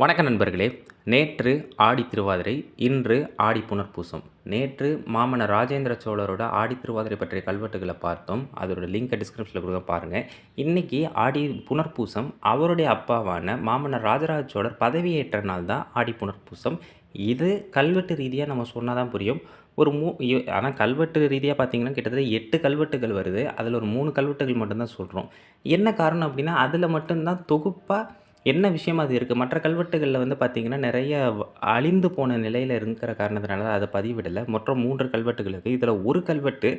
வணக்க நண்பர்களே நேற்று ஆடி திருவாதிரை இன்று ஆடி புனர்பூசம். நேற்று மாமன்னர் ராஜேந்திர சோழரோட ஆடி திருவாதிரை பற்றிய கல்வெட்டுகளை பார்த்தோம். அதோட லிங்கை டிஸ்கிரிப்ஷனில் கொடுக்க பாருங்கள் இன்றைக்கி ஆடி புனர்பூசம் அவருடைய அப்பாவான மாமன்னர் ராஜராஜ சோழர் பதவியேற்ற நாள் தான் ஆடி புனர்பூசம். இது கல்வெட்டு ரீதியாக நம்ம சொன்னால் தான் புரியும். ஒரு மூ ஆனால் கல்வெட்டு ரீதியாக பார்த்தீங்கன்னா கிட்டத்தட்ட எட்டு கல்வெட்டுகள் வருது. அதில் ஒரு மூணு கல்வெட்டுகள் மட்டும்தான் சொல்கிறோம் என்ன காரணம் அப்படின்னா அதில் மட்டும்தான் தொகுப்பாக என்ன விஷயம் அது இருக்குது மற்ற கல்வெட்டுகளில் வந்து பார்த்திங்கன்னா நிறைய அழிந்து போன நிலையில் இருக்கிற காரணத்தினால அதை பதிவிடலை. மற்றும் மூன்று கல்வெட்டுகள் இருக்குது இதில் ஒரு கல்வெட்டு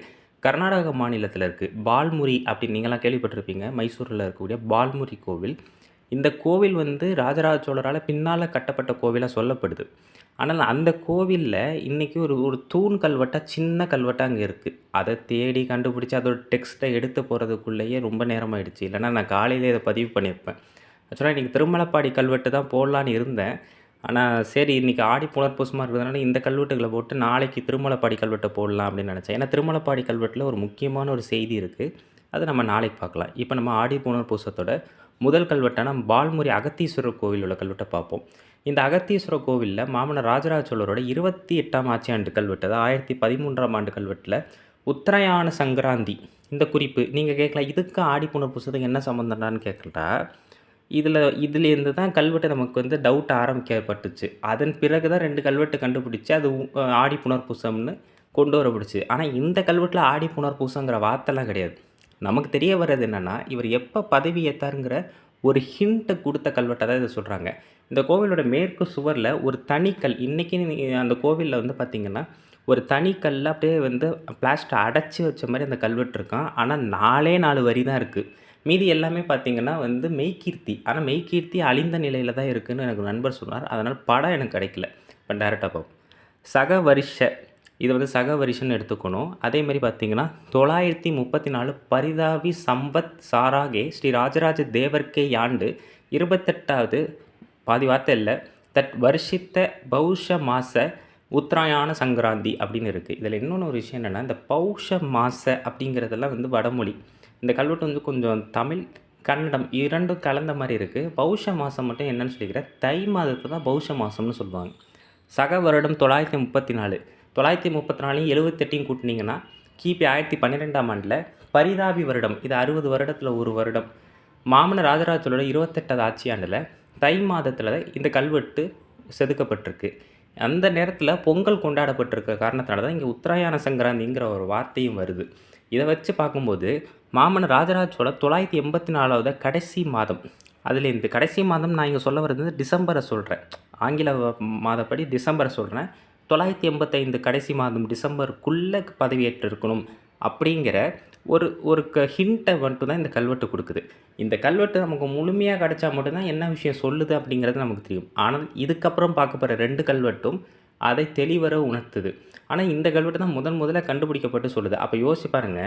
கர்நாடக மாநிலத்தில் இருக்குது பால்முரி அப்படின்னு நீங்களாம் கேள்விப்பட்டிருப்பீங்க. மைசூரில் இருக்கக்கூடிய பால்முரி கோவில். இந்த கோவில் வந்து ராஜராஜ சோழரால் பின்னால் கட்டப்பட்ட கோவிலாக சொல்லப்படுது. ஆனால் அந்த கோவிலில் இன்றைக்கி ஒரு ஒரு தூண் கல்வெட்டாக சின்ன கல்வெட்டாக அங்கே இருக்குது அதை தேடி கண்டுபிடிச்சி அதோட டெக்ஸ்ட்டை எடுத்து போகிறதுக்குள்ளேயே ரொம்ப நேரமாயிடுச்சு. இல்லைன்னா நான் காலையிலே இதை பதிவு பண்ணியிருப்பேன். ஆக்சுவலாக இன்றைக்கி திருமலப்பாடி கல்வெட்டு தான் போடலான்னு இருந்தேன். ஆனால் சரி இன்றைக்கி ஆடி புனர்பூசமாக இருக்கிறதுனால இந்த கல்வெட்டுகளை போட்டு நாளைக்கு திருமலப்பாடி கல்வெட்டை போடலாம் அப்படின்னு நினச்சேன். ஏன்னா திருமலப்பாடி கல்வெட்டில் ஒரு முக்கியமான ஒரு செய்தி இருக்குது அதை நம்ம நாளைக்கு பார்க்கலாம். இப்போ நம்ம ஆடி புனர்பூசத்தோட முதல் கல்வெட்டான பால்முறை அகத்தீஸ்வரர் கோவில் உள்ள கல்வெட்டை பார்ப்போம். இந்த அகத்தீஸ்வரர் கோவிலில் மாமன்னர் ராஜராஜ சோழரோட இருபத்தி எட்டாம் ஆட்சி ஆண்டு கல்வெட்டு அதாவது ஆயிரத்தி பதிமூன்றாம் ஆண்டு கல்வெட்டில் உத்தராயண சங்கராந்தி. இந்த குறிப்பு நீங்கள் கேட்கலாம். இதுக்கு ஆடி புனர்பூசத்துக்கு என்ன சம்மந்தம்டான்னு கேட்கலா இதில் இதுலேருந்து தான் கல்வெட்டு நமக்கு வந்து டவுட் ஆரம்பிக்கப்பட்டுச்சு. அதன் பிறகு தான் ரெண்டு கல்வெட்டு கண்டுபிடிச்சி அது ஆடி புனர்பூசம்னு கொண்டு வரப்படுச்சு ஆனால் இந்த கல்வெட்டில் ஆடி புனர்பூசங்கிற வார்த்தைலாம் கிடையாது. நமக்கு தெரிய வர்றது என்னென்னா இவர் எப்போ பதவி ஏற்றாருங்கிற ஒரு ஹிண்ட்டை கொடுத்த கல்வெட்டை தான் இதை சொல்கிறாங்க இந்த கோவிலோட மேற்கு சுவரில் ஒரு தனிக்கல் இன்றைக்கி அந்த கோவிலில் வந்து பார்த்திங்கன்னா ஒரு தனிக்கல்ல அப்படியே வந்து பிளாஸ்டர் அடைச்சி வச்ச மாதிரி அந்த கல்வெட்டு இருக்கான் ஆனால் நாலே நாலு வரி தான் இருக்குது மீதி எல்லாமே பார்த்தீங்கன்னா வந்து மெய்கீர்த்தி. ஆனால் மெய்கீர்த்தி அழிந்த நிலையில் தான் இருக்குதுன்னு எனக்கு நண்பர் சொன்னார். அதனால் படம் எனக்கு கிடைக்கல. இப்போ டேரெக்டாக பார்ப்போம். சக வருஷ இது வந்து சக வருஷன்னு எடுத்துக்கணும். அதே மாதிரி பார்த்தீங்கன்னா தொள்ளாயிரத்தி முப்பத்தி நாலு பரிதாபி சம்பத் சாராகே ஸ்ரீ ராஜராஜ தேவர்க்கே ஆண்டு இருபத்தெட்டாவது பாதி வார்த்தை இல்லை தட் வருஷித்த பௌஷ மாச உத்தராயண சங்கராந்தி அப்படின்னு இருக்குது இதில் இன்னொன்று ஒரு விஷயம் என்னென்னா இந்த பௌஷ மாச அப்படிங்கிறதெல்லாம் வந்து வடமொழி. இந்த கல்வெட்டு வந்து கொஞ்சம் தமிழ் கன்னடம் இரண்டும் கலந்த மாதிரி இருக்குது பௌஷ மாதம் மட்டும் என்னன்னு சொல்லிக்கிறேன். தை மாதத்தை தான் பௌஷ மாதம்னு சொல்லுவாங்க. சக வருடம் தொள்ளாயிரத்தி முப்பத்தி நாலு. தொள்ளாயிரத்தி முப்பத்தி நாலையும் எழுபத்தெட்டையும் கூட்டினீங்கன்னா கிபி ஆயிரத்தி பன்னிரெண்டாம் ஆண்டில் பரிதாபி வருடம். இது அறுபது வருடத்தில் ஒரு வருடம். மாமன ராஜராஜ இருபத்தெட்டாவது ஆட்சி ஆண்டில் தை மாதத்தில் இந்த கல்வெட்டு செதுக்கப்பட்டிருக்கு. அந்த நேரத்தில் பொங்கல் கொண்டாடப்பட்டிருக்க காரணத்தினால தான் இங்கே உத்தராயண சங்கராந்திங்கிற ஒரு வார்த்தையும் வருது. இதை வச்சு பார்க்கும்போது மாமன்னர் ராஜராஜ தொள்ளாயிரத்தி எண்பத்தி நாலாவது கடைசி மாதம். அதில் இந்த கடைசி மாதம் நான் இங்கே சொல்ல வர்றது டிசம்பரை சொல்கிறேன் ஆங்கில மாதப்படி டிசம்பரை சொல்கிறேன் தொள்ளாயிரத்தி எண்பத்தைந்து கடைசி மாதம் டிசம்பருக்குள்ளே பதவியேற்று இருக்கணும் அப்படிங்கிற ஒரு ஒரு க ஹிண்ட்டை மட்டும் தான் இந்த கல்வெட்டு கொடுக்குது. இந்த கல்வெட்டு நமக்கு முழுமையாக கிடச்சா மட்டும்தான் என்ன விஷயம் சொல்லுது அப்படிங்கிறது நமக்கு தெரியும். ஆனால் இதுக்கப்புறம் பார்க்க போகிற ரெண்டு கல்வெட்டும் அதை தெளிவர உணர்த்துது. ஆனால் இந்த கல்வெட்டு தான் முதன் முதல்ல கண்டுபிடிக்கப்பட்டு சொல்லுது. அப்போ யோசிப்பாருங்க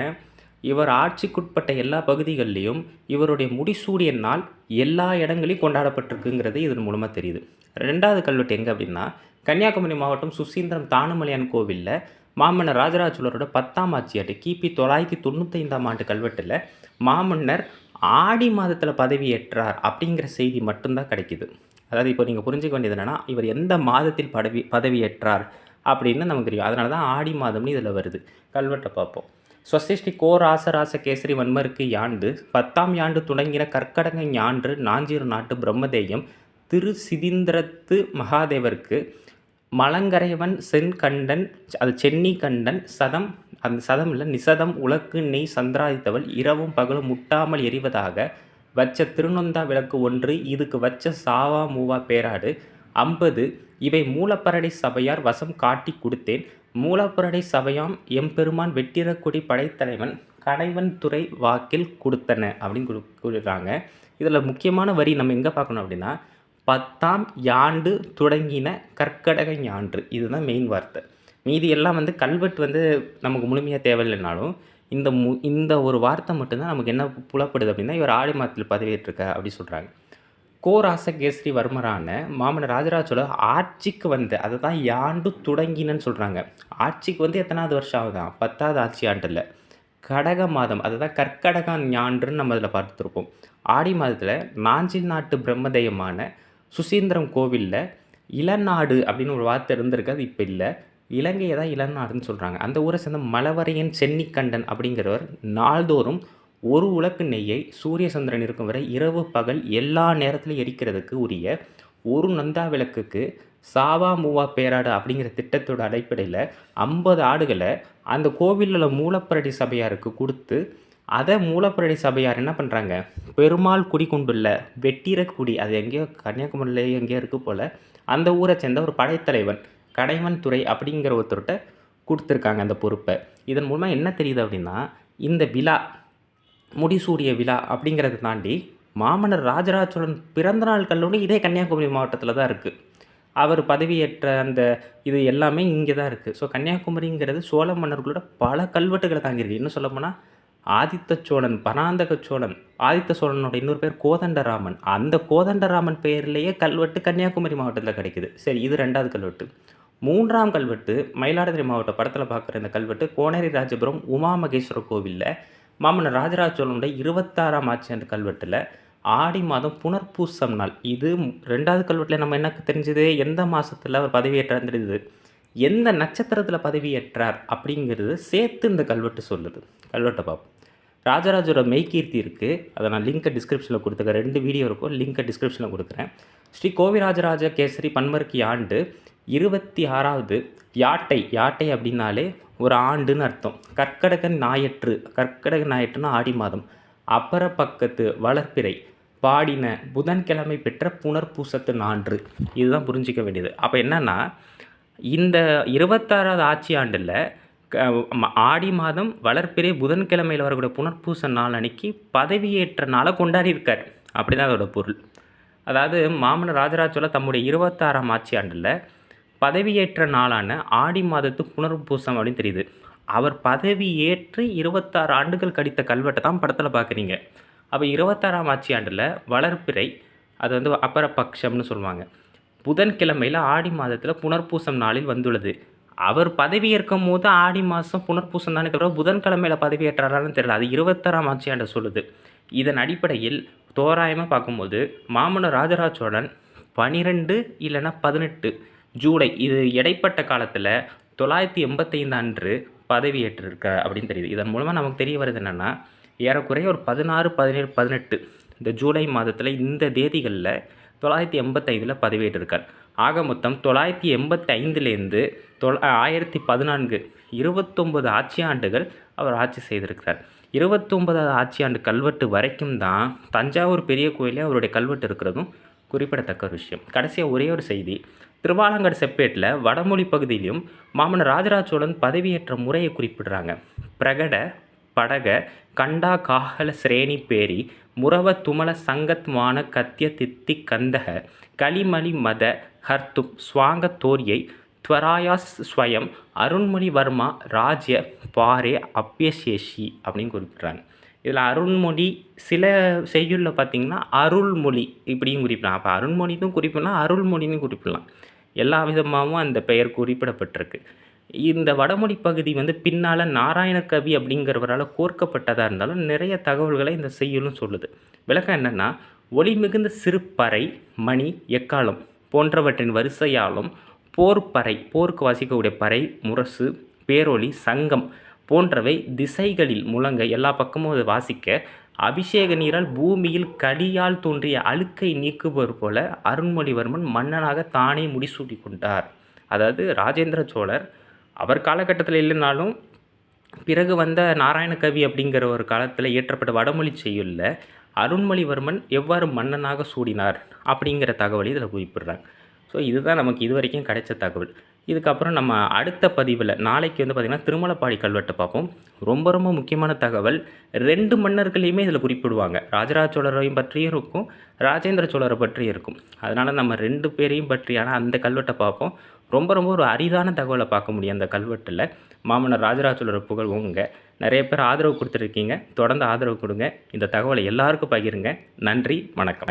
இவர் ஆட்சிக்குட்பட்ட எல்லா பகுதிகள்லேயும் இவருடைய முடிசூடிய நாள் எல்லா இடங்களையும் கொண்டாடப்பட்டிருக்குங்கிறது இதன் மூலமாக தெரியுது. ரெண்டாவது கல்வெட்டு எங்கே அப்படின்னா கன்னியாகுமரி மாவட்டம் சுசீந்திரம் தானுமலையான் கோவிலில் மாமன்னர் ராஜராஜோலரோட பத்தாம் ஆட்சியாட்டு கிபி தொள்ளாயிரத்தி தொண்ணூத்தைந்தாம் ஆண்டு கல்வெட்டில் மாமன்னர் ஆடி மாதத்தில் பதவியேற்றார் அப்படிங்கிற செய்தி மட்டும்தான் கிடைக்கிது. அதாவது இப்போ நீங்கள் புரிஞ்சுக்க வேண்டியது என்னென்னா இவர் எந்த மாதத்தில் பதவி பதவியேற்றார் அப்படின்னு நமக்கு தெரியும். அதனால தான் ஆடி மாதம்னு இதில் வருது. கல்வெட்டை பார்ப்போம். ஸ்வசிஷ்டி கோ ராசராச கேசரி வன்மருக்கு யாண்டு பத்தாம் யாண்டு தொடங்கின கற்கடங்க ஞான்று நாஞ்சிறு நாட்டு பிரம்மதேயம் திரு சிதீந்திரத்து மகாதேவருக்கு மலங்கரைவன் சென்கண்டன் அது சென்னி கண்டன் சதம் அந்த சதம் இல்லை நிசதம் உலக்கு நெய் சந்திராதித்தவள் இரவும் பகலும் முட்டாமல் எரிவதாக வச்ச திருநொந்தா விளக்கு ஒன்று இதுக்கு வச்ச சாவா மூவா பேராடு ஐம்பது. இவை மூலப்பரடை சபையார் வசம் காட்டி கொடுத்தேன். மூலப்பரடை சபையாம் எம்பெருமான் வெட்டிரக்குடி படைத்தலைவன் கடைவன் துறை வாக்கில் கொடுத்தன அப்படின்னு கொடு கொடுக்குறாங்க. இதில் முக்கியமான வரி நம்ம எங்கே பார்க்கணும் அப்படின்னா பத்தாம் யாண்டு தொடங்கின கற்கடக ஞான்று. இதுதான் மெயின் வார்த்தை. மீதி எல்லாம் வந்து கல்வெட்டு வந்து நமக்கு முழுமையாக தேவையில்லைனாலும் இந்த மு இந்த ஒரு வார்த்தை மட்டும்தான் நமக்கு என்ன புலப்படுது அப்படின்னா இவர் ஆடி மாதத்தில் பதவியேற்றிருக்க அப்படி சொல்கிறாங்க கோராசகேசரி வர்மரான மாமன்னர் ராஜராஜோட ஆட்சிக்கு வந்த அதை தான் யாண்டு தொடங்கினன்னு சொல்கிறாங்க ஆட்சிக்கு வந்து எத்தனாவது வருஷம் ஆகுதான் பத்தாவது ஆட்சி ஆண்டில். கடக மாதம் அதுதான் கற்கடக ஞான்றுன்னு நம்ம அதில் பார்த்துருப்போம். ஆடி மாதத்தில் நாஞ்சில் நாட்டு பிரம்மதெயமான சுசீந்திரம் கோவிலில் இளநாடு அப்படின்னு ஒரு வார்த்தை இருந்திருக்கு அது இப்போ இல்லை. இலங்கையை தான் இளநாடுன்னு சொல்கிறாங்க அந்த ஊரை சேர்ந்த மலவரையன் சென்னிக்கண்டன் அப்படிங்கிறவர் நாள்தோறும் ஒரு உலக்கு நெய்யை சூரிய சந்திரன் இருக்கும் வரை இரவு பகல் எல்லா நேரத்திலும் எரிக்கிறதுக்கு உரிய ஒரு நந்தா விளக்குக்கு சாவா மூவா பேராடு அப்படிங்கிற திட்டத்தோட அடிப்படையில் ஐம்பது ஆடுகளை அந்த கோவிலில் உள்ள மூலப்பரடி சபையாருக்கு கொடுத்து அதை மூலப்பரடி சபையார் என்ன பண்ணுறாங்க பெருமாள் குடி கொண்டுள்ள வெட்டிரக்குடி அது எங்கேயோ கன்னியாகுமரியில எங்கேயோ இருக்குது போல் அந்த ஊரை சேர்ந்த ஒரு படைத்தலைவன் கடைவன் துறை அப்படிங்கிற ஒருத்தர்கிட்ட கொடுத்துருக்காங்க அந்த பொறுப்பை. இதன் மூலமாக என்ன தெரியுது அப்படின்னா இந்த விழா முடிசூடிய விழா அப்படிங்கிறத தாண்டி மாமன்னர் ராஜராஜ சோழன் பிறந்தநாள் கல்லூரி இதே கன்னியாகுமரி மாவட்டத்தில் தான் இருக்குது அவர் பதவியேற்ற அந்த இது எல்லாமே இங்கே தான் இருக்குது ஸோ கன்னியாகுமரிங்கிறது சோழ மன்னர்களோட பல கல்வெட்டுகளை தாங்கியிருக்கு. இன்னும் சொல்லப்போனால் ஆதித்த சோழன் பராந்தக சோழன் ஆதித்த சோழனோட இன்னொரு பேர் கோதண்டராமன். அந்த கோதண்டராமன் பெயர்லேயே கல்வெட்டு கன்னியாகுமரி மாவட்டத்தில் கிடைக்குது. சரி இது ரெண்டாவது கல்வெட்டு. மூன்றாம் கல்வெட்டு மயிலாடுதுறை மாவட்ட படத்தில் பார்க்குற இந்த கல்வெட்டு கோனேரி ராஜபுரம் உமா மகேஸ்வரர் கோவிலில் மாமன்னர் ராஜராஜ சோழனுடைய இருபத்தாறாம் ஆட்சியாண்டு கல்வெட்டில் ஆடி மாதம் புனர்பூசம் நாள். இது ரெண்டாவது கல்வெட்டில் நம்ம என்ன தெரிஞ்சது? எந்த மாதத்தில் அவர் பதவியேற்றார் தெரியுது எந்த நட்சத்திரத்தில் பதவியேற்றார் அப்படிங்கிறது சேர்த்து இந்த கல்வெட்டு சொல்லுது. கல்வெட்டை பார்ப்போம் ராஜராஜோட மெய்கீர்த்தி இருக்குது அதை நான் லிங்க்கை டிஸ்கிரிப்ஷனில் கொடுத்துக்கிறேன். ரெண்டு வீடியோ இருக்கும். லிங்க்கை டிஸ்கிரிப்ஷனில் கொடுக்குறேன். ஸ்ரீ கோவிராஜராஜ கேசரி பன்மர்க்கி ஆண்டு இருபத்தி ஆறாவது யாட்டை யாட்டை அப்படின்னாலே ஒரு ஆண்டுன்னு அர்த்தம். கற்கடக ஞாயிற்று கற்கடக ஞாயிற்றுனா ஆடி மாதம். அப்புற பக்கத்து வளர்ப்பிறை. பாடின புதன்கிழமை பெற்ற புனர்பூசத்து நான்று. இதுதான் புரிஞ்சிக்க வேண்டியது. அப்போ என்னென்னா இந்த இருபத்தாறாவது ஆட்சி ஆண்டில் க ஆடி மாதம் வளர்ப்பிறை புதன்கிழமையில் வரக்கூடிய புனர்பூச நாள் அன்னைக்கு பதவியேற்ற நாளை கொண்டாடி இருக்கார் அப்படி தான் அதோட பொருள். அதாவது மாமன்னர் ராஜராஜ சோழ தம்முடைய இருபத்தாறாம் ஆட்சி ஆண்டில் பதவியேற்ற நாளான ஆடி மாதத்து புனர்பூசம் அப்படின்னு தெரியுது. அவர் பதவியேற்று இருபத்தாறு ஆண்டுகள் கடித்த கல்வெட்டை தான் படத்தில் பார்க்குறீங்க. அப்போ இருபத்தாறாம் ஆட்சி ஆண்டில் வளர்ப்பிறை அது வந்து அபரபக்ஷம்னு சொல்லுவாங்க. புதன்கிழமையில் ஆடி மாதத்தில் புனர்பூசம் நாளில் வந்துள்ளது. அவர் பதவியேற்கும் போது ஆடி மாதம் புனர்பூசம் தானே தவிர புதன்கிழமையில் பதவியேற்றாரான்னு தெரியல. அது இருபத்தாறாம் ஆட்சி ஆண்டு சொல்லுது. இதன் அடிப்படையில் தோராயமாக பார்க்கும்போது மாமன்னர் ராஜராஜ சோழன் பனிரெண்டு இல்லைன்னா பதினெட்டு ஜூலை இது இடைப்பட்ட காலத்தில் தொள்ளாயிரத்தி எண்பத்தைந்து அன்று பதவியேற்றிருக்க அப்படின்னு தெரியுது. இதன் மூலமாக நமக்கு தெரிய வருது என்னென்னா ஏறக்குறைய ஒரு பதினாறு பதினேழு பதினெட்டு இந்த ஜூலை மாதத்தில் இந்த தேதிகளில் தொள்ளாயிரத்தி எண்பத்தைந்தில் பதவியேற்றிருக்கார். ஆக மொத்தம் தொள்ளாயிரத்தி எண்பத்தி ஐந்துலேருந்து தொள் ஆயிரத்தி பதினான்கு இருபத்தொம்பது ஆட்சி ஆண்டுகள் அவர் ஆட்சி செய்திருக்கிறார். இருபத்தொம்பதாவது ஆட்சி ஆண்டு கல்வெட்டு வரைக்கும் தான் தஞ்சாவூர் பெரிய கோயிலே அவருடைய கல்வெட்டு இருக்கிறதும் குறிப்பிடத்தக்க ஒரு விஷயம். கடைசியாக ஒரே ஒரு செய்தி திருவாலங்காடு செப்பேட்டில் வடமொழி பகுதியிலும் மாமன்னர் ராஜராஜ சோழன் பதவியேற்ற முறையை குறிப்பிடுறாங்க. பிரகட படக கண்டா காகல சிரேணி பேரி முரவ துமல சங்கத்மான கத்திய தித்தி கந்தக கலிமலி மத ஹர்த்தும் ஸ்வாங்க தோரியை ஸ்வராயாஸ் ஸ்வயம் அருண்மொழிவர்மா ராஜ்ய பாரே அப்பியசேஷி அப்படின்னு குறிப்பிட்றாங்க. இதில் அருண்மொழி சில செய்யுளில் பார்த்தீங்கன்னா அருள்மொழி இப்படியும் குறிப்பிடலாம். அப்போ அருண்மொழினும் குறிப்பிடலாம் அருள்மொழினும் குறிப்பிடலாம். எல்லா விதமாகவும் அந்த பெயர் குறிப்பிடப்பட்டிருக்கு. இந்த வடமொழி பகுதி வந்து பின்னால் நாராயணகவி அப்படிங்கிறவரால் கோர்க்கப்பட்டதாக இருந்தாலும் நிறைய தகவல்களை இந்த செய்யுளும் சொல்லுது. விளக்கம் என்னென்னா ஒளி மிகுந்த சிறுப்பறை மணி எக்காலம் போன்றவற்றின் வரிசையாலும் போர்ப்பறை போருக்கு வாசிக்கக்கூடிய பறை முரசு பேரொளி சங்கம் போன்றவை திசைகளில் முழங்க எல்லா பக்கமும் அதை வாசிக்க அபிஷேக நீரால் பூமியில் கடியால் தோன்றிய அழுக்கை நீக்குபவர் போல அருண்மொழிவர்மன் மன்னனாக தானே முடிசூட்டி கொண்டார். அதாவது ராஜேந்திர சோழர் அவர் காலகட்டத்தில் இல்லைனாலும் பிறகு வந்த நாராயணகவி அப்படிங்கிற ஒரு காலத்தில் இயற்றப்பட்ட வடமொழி செய்யுள்ள அருண்மொழிவர்மன் எவ்வாறு மன்னனாக சூடினார் அப்படிங்கிற தகவலை இதில் குறிப்பிடுறாங்க. ஸோ இதுதான் நமக்கு இது வரைக்கும் கிடைச்ச தகவல். இதுக்கப்புறம் நம்ம அடுத்த பதிவில் நாளைக்கு வந்து பார்த்திங்கன்னா திருமலப்பாடி கல்வெட்டை பார்ப்போம். ரொம்ப ரொம்ப முக்கியமான தகவல். ரெண்டு மன்னர்களையுமே இதில் குறிப்பிடுவாங்க. ராஜராஜ சோழரையும் பற்றியும் இருக்கும் ராஜேந்திர சோழரை பற்றியும் இருக்கும். அதனால் நம்ம ரெண்டு பேரையும் பற்றியான அந்த கல்வெட்டை பார்ப்போம். ரொம்ப ரொம்ப ஒரு அரிதான தகவலை பார்க்க முடியும் அந்த கல்வெட்டில். மாமன்னர் ராஜராஜ சோழர் புகழ் உங்க நிறைய பேர் ஆதரவு கொடுத்துருக்கீங்க. தொடர்ந்து ஆதரவு கொடுங்க. இந்த தகவலை எல்லாருக்கும் பகிருங்க. நன்றி வணக்கம்.